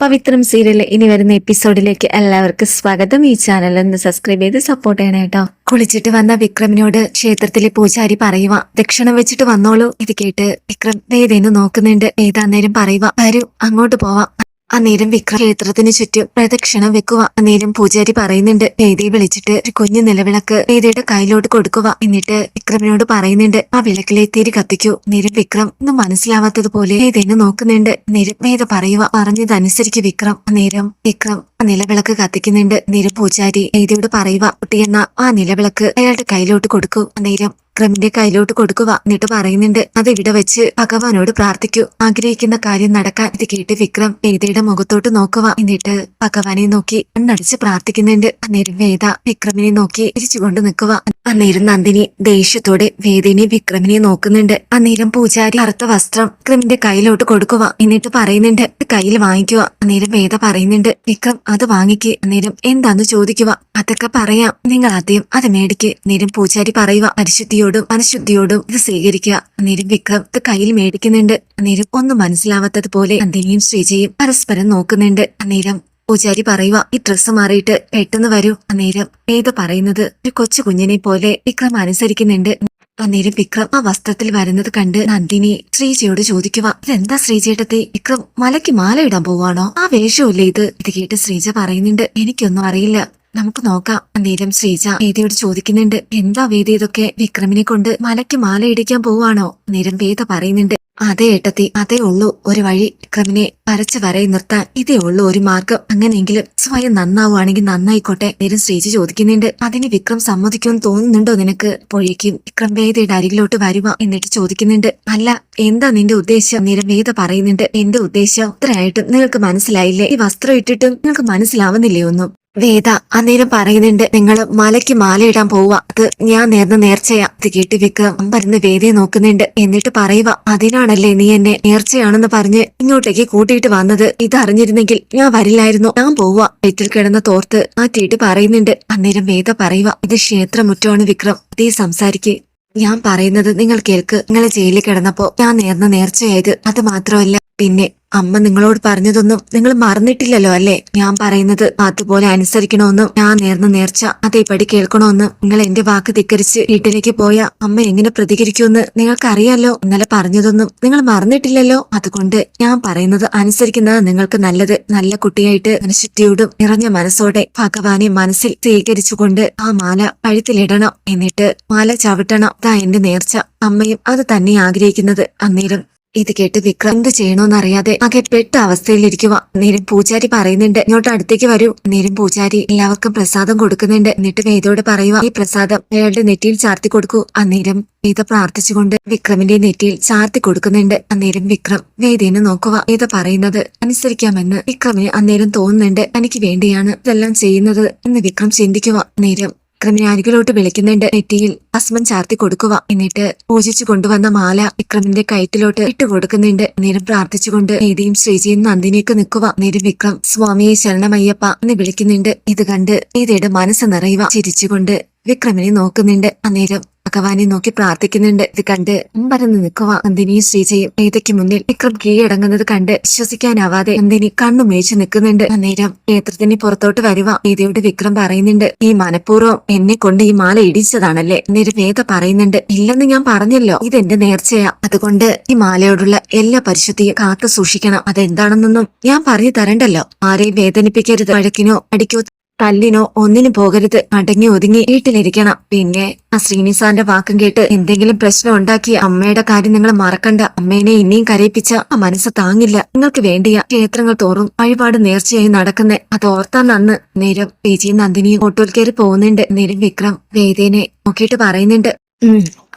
പവിത്രം serial ഇനി വരുന്ന എപ്പിസോഡിലേക്ക് എല്ലാവർക്കും സ്വാഗതം. ഈ ചാനൽ ഒന്ന് സബ്സ്ക്രൈബ് ചെയ്ത് സപ്പോർട്ട് ചെയ്യണം കേട്ടോ. കുളിച്ചിട്ട് വന്ന വിക്രമിനോട് ക്ഷേത്രത്തിലെ പൂജാരി പറയുക ദക്ഷിണം വെച്ചിട്ട് വന്നോളൂ. ഇത് കേട്ട് വിക്രം വേദേന്ന് നോക്കുന്നുണ്ട്. ഏതാന്നേരം പറയുക വരൂ അങ്ങോട്ട് പോവാം. അന്നേരം വിക്രം ക്ഷേത്രത്തിന് ചുറ്റും പ്രദക്ഷിണം വെക്കുക. അന്നേരം പൂജാരി പറയുന്നുണ്ട് വേദിയെ വിളിച്ചിട്ട് ഒരു കുഞ്ഞു നിലവിളക്ക് വേദിയുടെ കയ്യിലോട്ട് കൊടുക്കുക എന്നിട്ട് വിക്രമിനോട് പറയുന്നുണ്ട് ആ വിളക്കിലെ തിരി കത്തിക്കൂ. നേരം വിക്രം ഒന്നും മനസ്സിലാവാത്തതുപോലെ വേദേന്ന് നോക്കുന്നുണ്ട്. നേരം വേദ പറയുക പറഞ്ഞതനുസരിച്ച് വിക്രം. അന്നേരം വിക്രം ആ നിലവിളക്ക് കത്തിക്കുന്നുണ്ട്. നേരം പൂജാരി വേദിയോട് പറയുക കുട്ടിയെന്ന ആ നിലവിളക്ക് അയാളുടെ കയ്യിലോട്ട് കൊടുക്കൂ. അന്നേരം വിക്രമിന്റെ കയ്യിലോട്ട് കൊടുക്കുക. എന്നിട്ട് പറയുന്നുണ്ട് അത് ഇവിടെ വെച്ച് ഭഗവാനോട് പ്രാർത്ഥിക്കൂ. ആഗ്രഹിക്കുന്ന കാര്യം നടക്കാൻ ഇത് കേട്ട് വിക്രം വേദയുടെ മുഖത്തോട്ട് നോക്കുക. എന്നിട്ട് ഭഗവാനെ നോക്കി കണ്ണടിച്ച് പ്രാർത്ഥിക്കുന്നുണ്ട്. അന്നേരം വേദ വിക്രമിനെ നോക്കി തിരിച്ചുകൊണ്ട് നിൽക്കുക. അന്നേരം നന്ദിനി ദേഷ്യത്തോടെ വേദിനെ വിക്രമിനെ നോക്കുന്നുണ്ട്. അന്നേരം പൂജാരി അറുത്ത വസ്ത്രം വിക്രമിന്റെ കയ്യിലോട്ട് കൊടുക്കുക. എന്നിട്ട് പറയുന്നുണ്ട് "ഇത് കയ്യിൽ വാങ്ങിക്കുക. അന്നേരം വേദ പറയുന്നുണ്ട് വിക്രം അത് വാങ്ങിക്ക്. അന്നേരം എന്താന്ന് ചോദിക്കുക. അതൊക്കെ പറയാം. നിങ്ങൾ ആദ്യം അത് മേടിക്ക്. അന്നേരം പൂജാരി പറയുക പരിശുദ്ധിയോടും മനഃശുദ്ധിയോടും ഇത് സ്വീകരിക്കുക. അന്നേരം വിക്രം ഇത് കയ്യിൽ മേടിക്കുന്നുണ്ട്. അന്നേരം ഒന്നും മനസ്സിലാവാത്തതുപോലെ നന്ദിനിയും ശ്രീജയും പരസ്പരം നോക്കുന്നുണ്ട്. അന്നേരം പൂജാരി പറയുക ഈ ഡ്രസ്സ് മാറിയിട്ട് പെട്ടെന്ന് വരൂ. അന്നേരം വേദ പറയുന്നത്? ഒരു കൊച്ചു കുഞ്ഞിനെ പോലെ വിക്രം അനുസരിക്കുന്നുണ്ട്. അന്നേരം വിക്രം ആ വസ്ത്രത്തിൽ വരുന്നത് കണ്ട് നന്ദിനി ശ്രീജയോട് ചോദിക്കുക ഇതെന്താ ശ്രീജേട്ടത്തെ? വിക്രം മലയ്ക്ക് മാല ഇടാൻ പോവാണോ? ആ വേഷമല്ലേ ഇത്? ഇത് കേട്ട് ശ്രീജ പറയുന്നുണ്ട് എനിക്കൊന്നും അറിയില്ല. നമുക്ക് നോക്കാം. അന്നേരം ശ്രീജ വേദയോട് ചോദിക്കുന്നുണ്ട് എന്താ വേദ ഇതൊക്കെ? വിക്രമിനെ കൊണ്ട് മലയ്ക്ക് മാല ഇടിക്കാൻ പോവാണോ? നേരം വേദ പറയുന്നുണ്ട് അതേ ഏട്ടത്തി അതേ ഉള്ളൂ. ഒരു വഴി വിക്രമിനെ വരച്ച് വരയി നിർത്താൻ ഇതേ ഉള്ളൂ ഒരു മാർഗം. അങ്ങനെയെങ്കിലും സ്വയം നന്നാവുകയാണെങ്കിൽ നന്നായിക്കോട്ടെ. നേരം ശ്രീജ ചോദിക്കുന്നുണ്ട് അതിന് വിക്രം സമ്മതിക്കുമെന്ന് തോന്നുന്നുണ്ടോ നിനക്ക്? അപ്പോഴേക്കും വിക്രം വേദയുടെ അരികിലോട്ട് വരുക എന്നിട്ട് ചോദിക്കുന്നുണ്ട് അല്ല എന്താ നിന്റെ ഉദ്ദേശം? നേരം വേദ പറയുന്നുണ്ട് എന്റെ ഉദ്ദേശം ഇത്രയായിട്ടും നിങ്ങൾക്ക് മനസ്സിലായില്ലേ? ഈ വസ്ത്രം ഇട്ടിട്ടും നിങ്ങൾക്ക് മനസ്സിലാവുന്നില്ലേ ഒന്നും? വേദ അന്നേരം പറയുന്നുണ്ട് നിങ്ങൾ മലയ്ക്ക് മാലയിടാൻ പോവുക. അത് ഞാൻ നേർന്ന നേർച്ചയാ. ഇത് കേട്ട് വിക്രം അമ്പരുന്ന് വേദയെ നോക്കുന്നുണ്ട്. എന്നിട്ട് പറയുക അതിനാണല്ലേ നീ എന്നെ നേർച്ചയാണെന്ന് പറഞ്ഞ് ഇങ്ങോട്ടേക്ക് കൂട്ടിയിട്ട് വന്നത്? ഇത് അറിഞ്ഞിരുന്നെങ്കിൽ ഞാൻ വരില്ലായിരുന്നു. ഞാൻ പോവുക വീട്ടിൽ കിടന്ന തോർത്ത് മാറ്റിയിട്ട് പറയുന്നുണ്ട്. അന്നേരം വേദ പറയുക ഇത് ക്ഷേത്രമുറ്റമാണ് വിക്രം. അതേ സംസാരിക്ക്. ഞാൻ പറയുന്നത് നിങ്ങൾ കേൾക്ക്. നിങ്ങളെ ജയിലിൽ കിടന്നപ്പോ ഞാൻ നേർന്ന നേർച്ചയായത്. അത് മാത്രമല്ല. പിന്നെ അമ്മ നിങ്ങളോട് പറഞ്ഞതൊന്നും നിങ്ങൾ മറന്നിട്ടില്ലല്ലോ അല്ലേ? ഞാൻ പറയുന്നത് അതുപോലെ അനുസരിക്കണമെന്നും ഞാൻ നേർന്ന നേർച്ച അതേപടി കേൾക്കണമെന്നും നിങ്ങൾ എന്റെ വാക്ക് ധിക്കരിച്ച് വീട്ടിലേക്ക് പോയ അമ്മ എങ്ങനെ പ്രതികരിക്കുമെന്ന് നിങ്ങൾക്കറിയാലോ. ഇന്നലെ പറഞ്ഞതൊന്നും നിങ്ങൾ മറന്നിട്ടില്ലല്ലോ. അതുകൊണ്ട് ഞാൻ പറയുന്നത് അനുസരിക്കുന്നത് നിങ്ങൾക്ക് നല്ലത്. നല്ല കുട്ടിയായിട്ട് മനഃശുദ്ധിയോടും നിറഞ്ഞ മനസ്സോടെ ഭഗവാനെ മനസ്സിൽ സ്വീകരിച്ചുകൊണ്ട് ആ മാല കഴുത്തിലിടണം. എന്നിട്ട് മാല ചവിട്ടണം. അതാ എന്റെ നേർച്ച. അമ്മയും അത് തന്നെ ആഗ്രഹിക്കുന്നത്. അന്നേരം ഇത് കേട്ട് വിക്രം എന്ത് ചെയ്യണോന്നറിയാതെ ആകെ പെട്ട അവസ്ഥയിലിരിക്കുക നേരം പൂജാരി പറയുന്നുണ്ട് ഇങ്ങോട്ട് അടുത്തേക്ക് വരൂ. നേരം പൂജാരി എല്ലാവർക്കും പ്രസാദം കൊടുക്കുന്നുണ്ട്. എന്നിട്ട് വേദയോട് പറയുക ഈ പ്രസാദം അയാളുടെ നെറ്റിയിൽ ചാർത്തി കൊടുക്കൂ. അന്നേരം വേദ പ്രാർത്ഥിച്ചുകൊണ്ട് വിക്രമിന്റെ നെറ്റിയിൽ ചാർത്തി കൊടുക്കുന്നുണ്ട്. അന്നേരം വിക്രം വേദേനെ നോക്കുക വേദ പറയുന്നത് അനുസരിക്കാമെന്ന് വിക്രമിന് അന്നേരം തോന്നുന്നുണ്ട്. തനിക്ക് വേണ്ടിയാണ് ഇതെല്ലാം ചെയ്യുന്നത് എന്ന് വിക്രം ചിന്തിക്കുക നേരം വിക്രമിനെ അരികിലോട്ട് വിളിക്കുന്നുണ്ട്. നെറ്റിയിൽ ഭസ്മം ചാർത്തി കൊടുക്കുക. എന്നിട്ട് പൂജിച്ചു കൊണ്ടുവന്ന മാല വിക്രമിന്റെ കയറ്റിലോട്ട് ഇട്ട് കൊടുക്കുന്നുണ്ട്. നേരം പ്രാർത്ഥിച്ചുകൊണ്ട് നീതിയും ശ്രീജിയും നന്ദിനിയൊക്കെ നിൽക്കുക. നേരം വിക്രം സ്വാമിയെ ശരണമയ്യപ്പ എന്ന് വിളിക്കുന്നുണ്ട്. ഇത് കണ്ട് നീതിയുടെ മനസ്സ് നിറയുക. ചിരിച്ചുകൊണ്ട് വിക്രമിനെ നോക്കുന്നുണ്ട്. അന്നേരം ഭഗവാനെ നോക്കി പ്രാർത്ഥിക്കുന്നുണ്ട്. ഇത് കണ്ട് പരന്ന് നിൽക്കുക. നന്ദിനിയും ശ്രീജയും ഏതയ്ക്ക് മുന്നിൽ വിക്രം കീഴടങ്ങുന്നത് കണ്ട് വിശ്വസിക്കാനാവാതെ നന്ദിനി കണ്ണു മേച്ചു നിൽക്കുന്നുണ്ട്. അന്നേരം ക്ഷേത്രത്തിന് പുറത്തോട്ട് വരുക നീതയോട് വിക്രം പറയുന്നുണ്ട് ഈ മനഃപൂർവം എന്നെ കൊണ്ട് ഈ മാല ഇടിച്ചതാണല്ലേ? അന്നേരം വേദ പറയുന്നുണ്ട് ഇല്ലെന്ന് ഞാൻ പറഞ്ഞല്ലോ. ഇതെന്റെ നേർച്ചയാ. അതുകൊണ്ട് ഈ മാലയോടുള്ള എല്ലാ പരിശുദ്ധിയും കാത്തു സൂക്ഷിക്കണം. അതെന്താണെന്നൊന്നും ഞാൻ പറഞ്ഞു തരണ്ടല്ലോ. ആരെയും വേദനിപ്പിക്കരുത്. വഴക്കിനോ അടിക്കോ തല്ലിനോ ഒന്നിനും പോകരുത്. അടങ്ങി ഒതുങ്ങി വീട്ടിലിരിക്കണം. പിന്നെ ആ ശ്രീനിസാന്റെ വാക്കും കേട്ട് എന്തെങ്കിലും പ്രശ്നം ഉണ്ടാക്കി അമ്മയുടെ കാര്യം നിങ്ങൾ മറക്കണ്ട. അമ്മേനെ ഇനിയും കരയിപ്പിച്ച ആ മനസ്സ് താങ്ങില്ല. നിങ്ങൾക്ക് വേണ്ടിയ ക്ഷേത്രങ്ങൾ തോറും വഴിപാട് നേർച്ചയായി നടക്കുന്നേ. അത് ഓർത്താൻ നന്ന്. നേരം വിജി നന്ദിനിയും ഓട്ടോയിൽ കയറി പോകുന്നുണ്ട്. നേരം വിക്രം വേദേനെ നോക്കിയിട്ട് പറയുന്നുണ്ട്.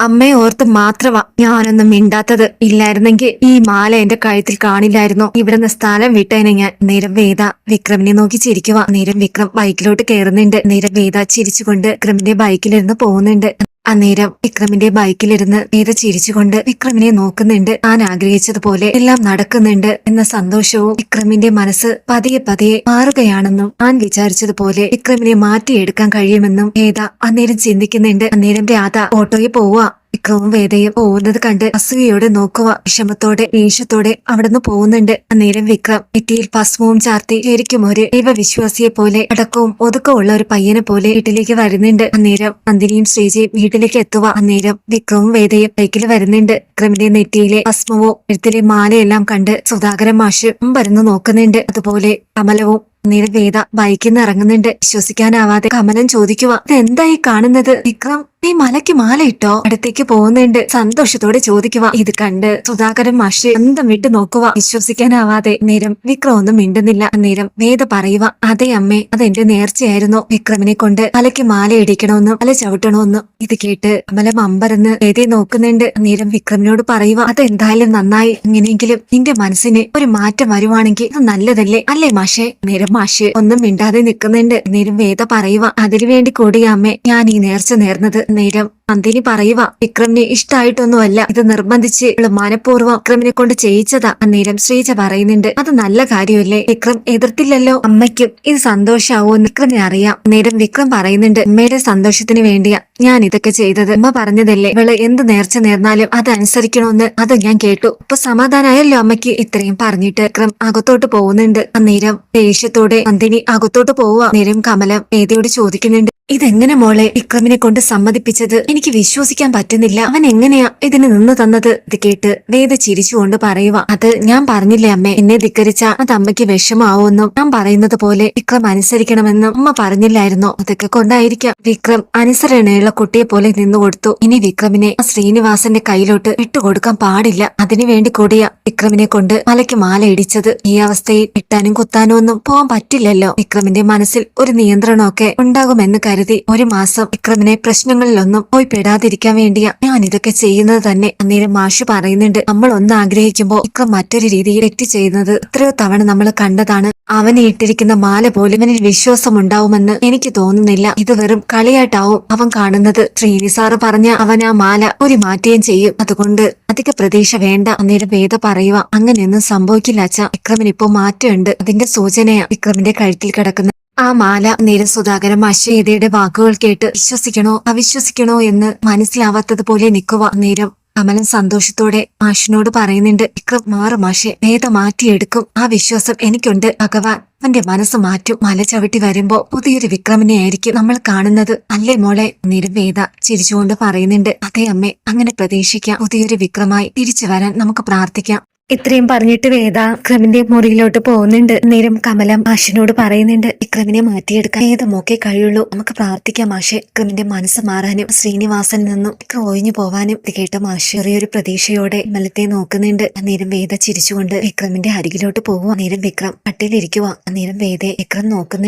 അമ്മയെ ഓർത്ത് മാത്രമാ ഞാനൊന്നും മിണ്ടാത്തത്. ഇല്ലായിരുന്നെങ്കിൽ ഈ മാല എന്റെ കഴുത്തിൽ കാണില്ലായിരുന്നു. ഇവിടുന്ന് സ്ഥലം വിട്ടേനെ ഞാൻ നേരം വേദ വിക്രമിനെ നോക്കി ചിരിക്കുക നേരം വിക്രം ബൈക്കിലോട്ട് കയറുന്നുണ്ട് നേരം വേദ ചിരിച്ചുകൊണ്ട് വിക്രമിന്റെ ബൈക്കിലിരുന്ന് പോകുന്നുണ്ട്. അന്നേരം വിക്രമിന്റെ ബൈക്കിലിരുന്ന് വേദ ചിരിച്ചുകൊണ്ട് വിക്രമിനെ നോക്കുന്നുണ്ട്. താൻ ആഗ്രഹിച്ചതുപോലെ എല്ലാം നടക്കുന്നുണ്ട് എന്ന സന്തോഷവും വിക്രമിന്റെ മനസ്സ് പതിയെ പതിയെ മാറുകയാണെന്നും താൻ വിചാരിച്ചതുപോലെ വിക്രമിനെ മാറ്റിയെടുക്കാൻ കഴിയുമെന്നും വേദ അന്നേരം ചിന്തിക്കുന്നുണ്ട്. അന്നേരം രാധ ഓട്ടോയിൽ പോവുക. വിക്രവും വേദയും പോകുന്നത് കണ്ട് അസൂയയോടെ നോക്കുക. വിഷമത്തോടെ ദേഷ്യത്തോടെ അവിടുന്ന് പോകുന്നുണ്ട്. അന്നേരം വിക്രം നെറ്റിയിൽ ഭസ്മവും ചാർത്തി ശരിക്കും ഒരു ദൈവവിശ്വാസിയെ പോലെ അടക്കവും ഒതുക്കവും ഉള്ള ഒരു പയ്യനെ പോലെ വീട്ടിലേക്ക് വരുന്നുണ്ട്. അന്നേരം നന്ദിനിയും ശ്രീജയും വീട്ടിലേക്ക് എത്തുക. അന്നേരം വിക്രവും വേദയും ബൈക്കിൽ വരുന്നുണ്ട്. വിക്രമിന്റെ നെറ്റിയിലെ ഭസ്മവും എഴുത്തിലെ മാലയെല്ലാം കണ്ട് സുധാകരൻ മാഷ് വരുന്നു നോക്കുന്നുണ്ട്. അതുപോലെ കമലവും അന്നേരം വേദ ബൈക്കിൽ നിന്ന് ഇറങ്ങുന്നുണ്ട്. വിശ്വസിക്കാനാവാതെ കമലൻ ചോദിക്കുക ഇതെന്തായി കാണുന്നത്? വിക്രം നീ മലയ്ക്ക് മാല ഇട്ടോ? അടുത്തേക്ക് പോകുന്നുണ്ട് സന്തോഷത്തോടെ ചോദിക്കുക. ഇത് കണ്ട് സുധാകരൻ മാഷ് അന്തം വിട്ടു നോക്കുക. വിശ്വസിക്കാനാവാതെ നേരം വിക്രം ഒന്നും മിണ്ടുന്നില്ല. നേരം വേദ പറയുക അതെ അമ്മേ അതെന്റെ നേർച്ചയായിരുന്നു. വിക്രമിനെ കൊണ്ട് മലയ്ക്ക് മാല ഇടിക്കണമെന്നും മല ചവിട്ടണമെന്നും. ഇത് കേട്ട് അമല മമ്പരന്ന് വേദയെ നോക്കുന്നുണ്ട്. നേരം വിക്രമിനോട് പറയുക അതെന്തായാലും നന്നായി. ഇങ്ങനെയെങ്കിലും നിന്റെ മനസ്സിന് ഒരു മാറ്റം വരുവാണെങ്കിൽ അത് നല്ലതല്ലേ? അല്ലേ മാഷെ? നേരം മാഷ് ഒന്നും മിണ്ടാതെ നിൽക്കുന്നുണ്ട്. നേരം വേദ പറയുക അതിനു വേണ്ടി കൂടിയ അമ്മേ ഞാൻ ഈ നേർച്ച നേർന്നത് നേരം നന്ദിനി പറയുക വിക്രമിനെ ഇഷ്ടായിട്ടൊന്നുമല്ല. ഇത് നിർബന്ധിച്ച് ഇവൾ മനഃപൂർവം വിക്രമിനെ കൊണ്ട് ചെയ്യിച്ചതാ അന്നേരം ശ്രീജ പറയുന്നുണ്ട്. അത് നല്ല കാര്യമല്ലേ? വിക്രം എതിർത്തില്ലല്ലോ? അമ്മയ്ക്കും ഇത് സന്തോഷാവോ? വിക്രമിനെ അറിയാം. നേരം വിക്രം പറയുന്നുണ്ട് അമ്മയുടെ സന്തോഷത്തിന് വേണ്ടിയാ ഞാൻ ഇതൊക്കെ ചെയ്തത്. അമ്മ പറഞ്ഞതല്ലേ? ഇവൾ എന്ത് നേർച്ച നേർന്നാലും അത് അനുസരിക്കണമെന്ന് അത് ഞാൻ കേട്ടു. ഇപ്പൊ സമാധാനായല്ലോ അമ്മയ്ക്ക് ഇത്രയും പറഞ്ഞിട്ട്. വിക്രം അകത്തോട്ട് പോകുന്നുണ്ട്. അന്നേരം ദേഷ്യത്തോടെ നന്ദിനി അകത്തോട്ട് പോവുക നേരം കമലം വേദിയോട് ചോദിക്കുന്നുണ്ട് ഇതെങ്ങനെ മോളെ വിക്രമിനെ കൊണ്ട് സമ്മതിപ്പിച്ചത്? എനിക്ക് വിശ്വസിക്കാൻ പറ്റുന്നില്ല. അവൻ എങ്ങനെയാ ഇതിന് നിന്ന് തന്നത്? ഇത് കേട്ട് വേദ ചിരിച്ചുകൊണ്ട് പറയുക അത് ഞാൻ പറഞ്ഞില്ലേ അമ്മേ? എന്നെ ധിക്കരിച്ച അത് അമ്മയ്ക്ക് വിഷമാവുമെന്നും ഞാൻ പറയുന്നത് പോലെ വിക്രം അനുസരിക്കണമെന്നും അമ്മ പറഞ്ഞില്ലായിരുന്നോ? അതൊക്കെ കൊണ്ടായിരിക്കാം. വിക്രം അനുസരണയുള്ള കുട്ടിയെ പോലെ നിന്നു കൊടുത്തു. ഇനി വിക്രമിനെ ആ ശ്രീനിവാസന്റെ കയ്യിലോട്ട് വിട്ടുകൊടുക്കാൻ പാടില്ല. അതിനു വേണ്ടി കൂടിയ വിക്രമിനെ കൊണ്ട് മലയ്ക്ക് മാല ഇടിച്ചത്. ഈ അവസ്ഥയിൽ ഇട്ടാനും കുത്താനും ഒന്നും പോകാൻ പറ്റില്ലല്ലോ. വിക്രമിന്റെ മനസ്സിൽ ഒരു നിയന്ത്രണമൊക്കെ ഉണ്ടാകുമെന്ന് കരുതി ഒരു മാസം വിക്രമിനെ പ്രശ്നങ്ങളിലൊന്നും പോയി പെടാതിരിക്കാൻ വേണ്ടിയാ ഞാൻ ഇതൊക്കെ ചെയ്യുന്നത് തന്നെ. അന്നേരം മാഷ് പറയുന്നുണ്ട് നമ്മൾ ഒന്ന് ആഗ്രഹിക്കുമ്പോൾ വിക്രം മറ്റൊരു രീതിയിൽ തെറ്റ് ചെയ്യുന്നത് എത്രയോ തവണ നമ്മൾ കണ്ടതാണ്. അവനെ ഇട്ടിരിക്കുന്ന മാല പോലും അവനിൽ വിശ്വാസം ഉണ്ടാവുമെന്ന് എനിക്ക് തോന്നുന്നില്ല. ഇത് വെറും കളിയായിട്ടാവും അവൻ കാണുന്നത്. ശ്രീനി സാറ് പറഞ്ഞ അവൻ ആ മാല ഒരു മാറ്റുകയും ചെയ്യും. അതുകൊണ്ട് അധിക പ്രതീക്ഷ വേണ്ട. അന്നേരം വേദ പറയുക അങ്ങനെയൊന്നും സംഭവിക്കില്ല അച്ഛ. വിക്രമിന് ഇപ്പോ മാറ്റമുണ്ട്. അതിന്റെ സൂചനയാ വിക്രമിന്റെ കഴുത്തിൽ കിടക്കുന്ന ആ മാല നേരം സുധാകരൻ അശ്വതിയുടെ വാക്കുകൾ കേട്ട് വിശ്വസിക്കണോ അവിശ്വസിക്കണോ എന്ന് മനസ്സിലാവാത്തതുപോലെ നിൽക്കുക നേരം. കമലൻ സന്തോഷത്തോടെ മാഷിനോട് പറയുന്നുണ്ട് വിക്രം മാറു മാഷെ വേദ മാറ്റിയെടുക്കും. ആ വിശ്വാസം എനിക്കുണ്ട് ഭഗവാൻ. അവന്റെ മനസ്സ് മാറ്റും. മല ചവിട്ടി വരുമ്പോ പുതിയൊരു വിക്രമിനെ ആയിരിക്കും നമ്മൾ കാണുന്നത്. അല്ലേ മോളെ? നേരം വേദ ചിരിച്ചുകൊണ്ട് പറയുന്നുണ്ട് അതേ അമ്മേ അങ്ങനെ പ്രതീക്ഷിക്കാം. പുതിയൊരു വിക്രമായി തിരിച്ചു വരാൻ നമുക്ക് പ്രാർത്ഥിക്കാം. ഇത്രയും പറഞ്ഞിട്ട് വേദ വിക്രമിന്റെ മുറിയിലോട്ട് പോകുന്നുണ്ട്. നേരം കമലം മാഷിനോട് പറയുന്നുണ്ട് വിക്രമിനെ മാറ്റിയെടുക്കാൻ ഏതമൊക്കെ കഴിയുള്ളൂ. നമുക്ക് പ്രാർത്ഥിക്കാം മാഷെ. വിക്രമിന്റെ മനസ്സ് മാറാനും ശ്രീനിവാസൻ നിന്നും വിക്രം ഒഴിഞ്ഞു പോവാനും ഇത് കേട്ട മാഷ് ചെറിയൊരു പ്രതീക്ഷയോടെ മലത്തെ നോക്കുന്നുണ്ട്. അന്നേരം വേദ ചിരിച്ചുകൊണ്ട് വിക്രമിന്റെ അരികിലോട്ട് പോവുക നേരം വിക്രം കട്ടിലിരിക്കുക അന്നേരം വേദയെ വിക്രം നോക്കുന്നുണ്ട്.